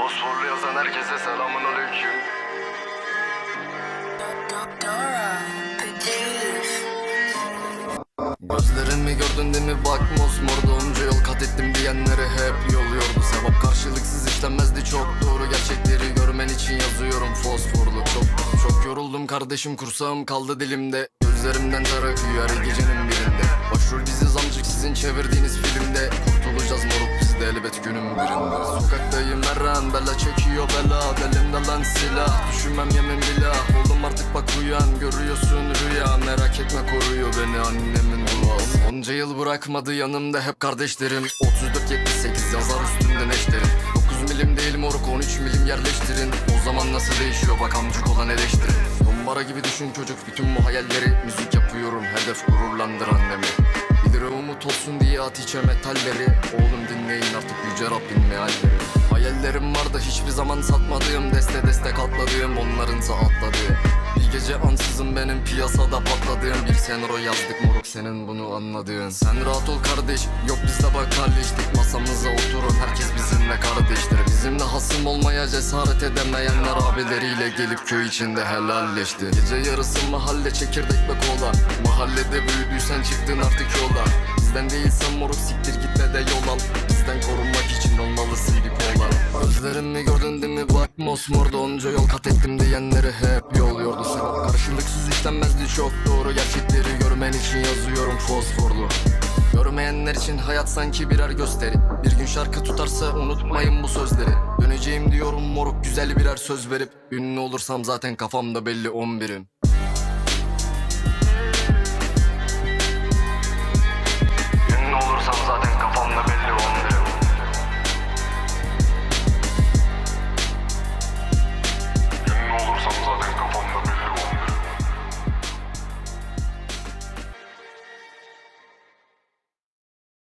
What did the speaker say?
Fosforlu yazan herkese selamun aleyküm. Gözlerimi gördün değil mi? Bak mosmorda onca yol kat ettim diyenleri hep yoluyordu Sevap karşılıksız işlenmezdi çok doğru. Gerçekleri görmen için yazıyorum fosforlu. Çok çok yoruldum kardeşim kursağım kaldı dilimde. Gözlerimden ter akıyor her gecenin birinde. Başrol biziz amcık sizin çevirdiğiniz birinde Sokaktayım her an bela çekiyor bela. Elimde lan silah düşünmem yemin bilah Oğlum artık bak uyan görüyorsun rüya. Merak etme koruyor beni annemin duası Onca yıl bırakmadı yanımda hep kardeşlerim. 34-78 yazar üstünde neşterim. 9 milim değil moruk 13 milim yerleştirin. O zaman nasıl değişiyor bak amcık olan eleştirin Bombara gibi düşün çocuk bütün bu hayalleri. Müzik yapıyorum hedef gururlandır annemi. Bilir umut olsun diye at içe metalleri. Oğlum dinleyin artık yüce Rabbin mealleri. Hayallerim vardı hiçbir zaman satmadığım Deste deste katladığım onlarınsa atladığı Bir gece ansızın benim piyasada patladığım. Bir senaryo yazdık moruk senin bunu anladığın. Sen rahat ol kardeş yok biz de bak halleştik Masamıza oturun herkes bizimle kardeştir. Bizimle hasım olmaya cesaret edemeyenler Abileriyle gelip köy içinde helalleşti. Gece yarısı mahalle çekirdek ve kola. Mahallede büyüdüysen çıktın artık yola Bizden değilsen moruk siktir gitme de yol al. Bizden korunmak için olmalısın bir polar Gözlerimi gördün değil mi? Bak mosmorda onca yol kat ettim diyenleri hep yol yordu sen Karşılıksız işlenmezdi çok doğru. Gerçekleri görmen için yazıyorum fosforlu. Görmeyenler için hayat sanki birer gösteri. Bir gün şarkı tutarsa unutmayın bu sözleri. Döneceğim diyorum moruk güzel birer söz verip. Ünlü olursam zaten kafamda belli 11'im